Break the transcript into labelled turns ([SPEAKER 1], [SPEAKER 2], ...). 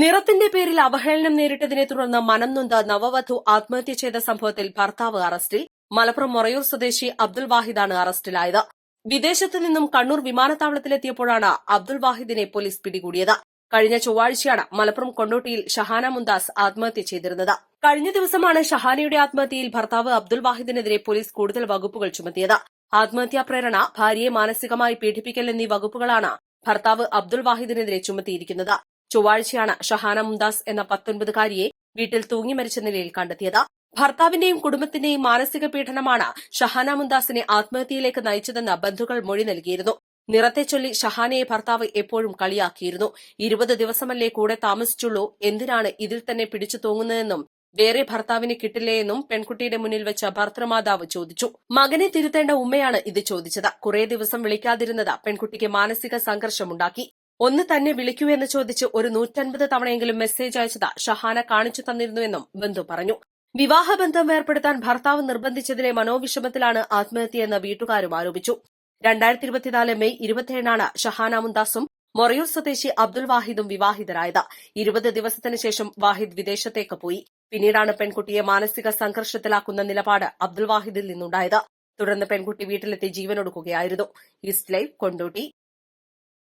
[SPEAKER 1] നിറത്തിന്റെ പേരിൽ അവഹേളനം നേരിട്ടതിനെ തുടർന്ന് മനം നൊന്ത നവവധു ആത്മഹത്യ ചെയ്ത സംഭവത്തിൽ ഭർത്താവ് അറസ്റ്റിൽ. മലപ്പുറം മൊറയൂർ സ്വദേശി അബ്ദുൽ വാഹിദാണ് അറസ്റ്റിലായത്. വിദേശത്ത് നിന്നും കണ്ണൂർ വിമാനത്താവളത്തിലെത്തിയപ്പോഴാണ് അബ്ദുൽ വാഹിദിനെ പോലീസ് പിടികൂടിയത്. കഴിഞ്ഞ ചൊവ്വാഴ്ചയാണ് മലപ്പുറം കൊണ്ടോട്ടിയിൽ ഷഹാന മുന്താസ് ആത്മഹത്യ ചെയ്തിരുന്നത്. കഴിഞ്ഞ ദിവസമാണ് ഷഹാനയുടെ ആത്മഹത്യയിൽ ഭർത്താവ് അബ്ദുൽ വാഹിദിനെതിരെ പോലീസ് കൂടുതൽ വകുപ്പുകൾ ചുമത്തിയത്. ആത്മഹത്യാ പ്രേരണ ഭാര്യയെ മാനസികമായി പീഡിപ്പിക്കൽ എന്നീ വകുപ്പുകളാണ് ഭർത്താവ് അബ്ദുൽ വാഹിദിനെതിരെ ചുമത്തിയിരിക്കുന്നത്. ചൊവ്വാഴ്ചയാണ് ഷഹാന മുംദാസ് എന്ന പത്തൊൻപതുകാരിയെ വീട്ടിൽ തൂങ്ങി മരിച്ച നിലയിൽ കണ്ടെത്തിയത്. ഭർത്താവിന്റെയും കുടുംബത്തിന്റെയും മാനസിക പീഡനമാണ് ഷഹാന മുംദാസിനെ ആത്മഹത്യയിലേക്ക് നയിച്ചതെന്ന് ബന്ധുക്കൾ മൊഴി നൽകിയിരുന്നു. നിറത്തെ ചൊല്ലി ഷഹാനയെ ഭർത്താവ് എപ്പോഴും കളിയാക്കിയിരുന്നു. ഇരുപത് ദിവസമല്ലേ കൂടെ താമസിച്ചുള്ളൂ എന്തിനാണ് ഇതിൽ തന്നെ പിടിച്ചു തൂങ്ങുന്നതെന്നും വേറെ ഭർത്താവിനെ കിട്ടില്ലേയെന്നും പെൺകുട്ടിയുടെ മുന്നിൽ വെച്ച ഭർത്തൃമാതാവ് ചോദിച്ചു. മകനെ തിരുത്തേണ്ട ഉമ്മയാണ് ഇത് ചോദിച്ചത്. കുറേ ദിവസം വിളിക്കാതിരുന്നത് പെൺകുട്ടിക്ക് മാനസിക സംഘർഷമുണ്ടാക്കി. ഒന്ന് തന്നെ വിളിക്കൂ എന്ന് ചോദിച്ച് ഒരു നൂറ്റൻപത് തവണയെങ്കിലും മെസ്സേജ് അയച്ചത് ഷഹാന കാണിച്ചു തന്നിരുന്നുവെന്നും ബന്ധു പറഞ്ഞു. വിവാഹബന്ധം ഏർപ്പെടുത്താൻ ഭർത്താവ് നിർബന്ധിച്ചതിലെ മനോവിഷമത്തിലാണ് ആത്മഹത്യയെന്ന് വീട്ടുകാരും ആരോപിച്ചു. രണ്ടായിരത്തി ഇരുപത്തിനാല് മെയ് ഇരുപത്തിയേഴാണ് ഷഹാന മുന്താസും മൊറയൂർ സ്വദേശി അബ്ദുൾ വാഹിദും വിവാഹിതരായത്. ഇരുപത് ദിവസത്തിന് ശേഷം വാഹിദ് വിദേശത്തേക്ക് പോയി. പിന്നീടാണ് പെൺകുട്ടിയെ മാനസിക സംഘർഷത്തിലാക്കുന്ന നിലപാട് അബ്ദുൾ വാഹിദിൽ നിന്നുണ്ടായത്. തുടർന്ന് പെൺകുട്ടി വീട്ടിലെത്തി ജീവനൊടുക്കുകയായിരുന്നു. East live Kondotty.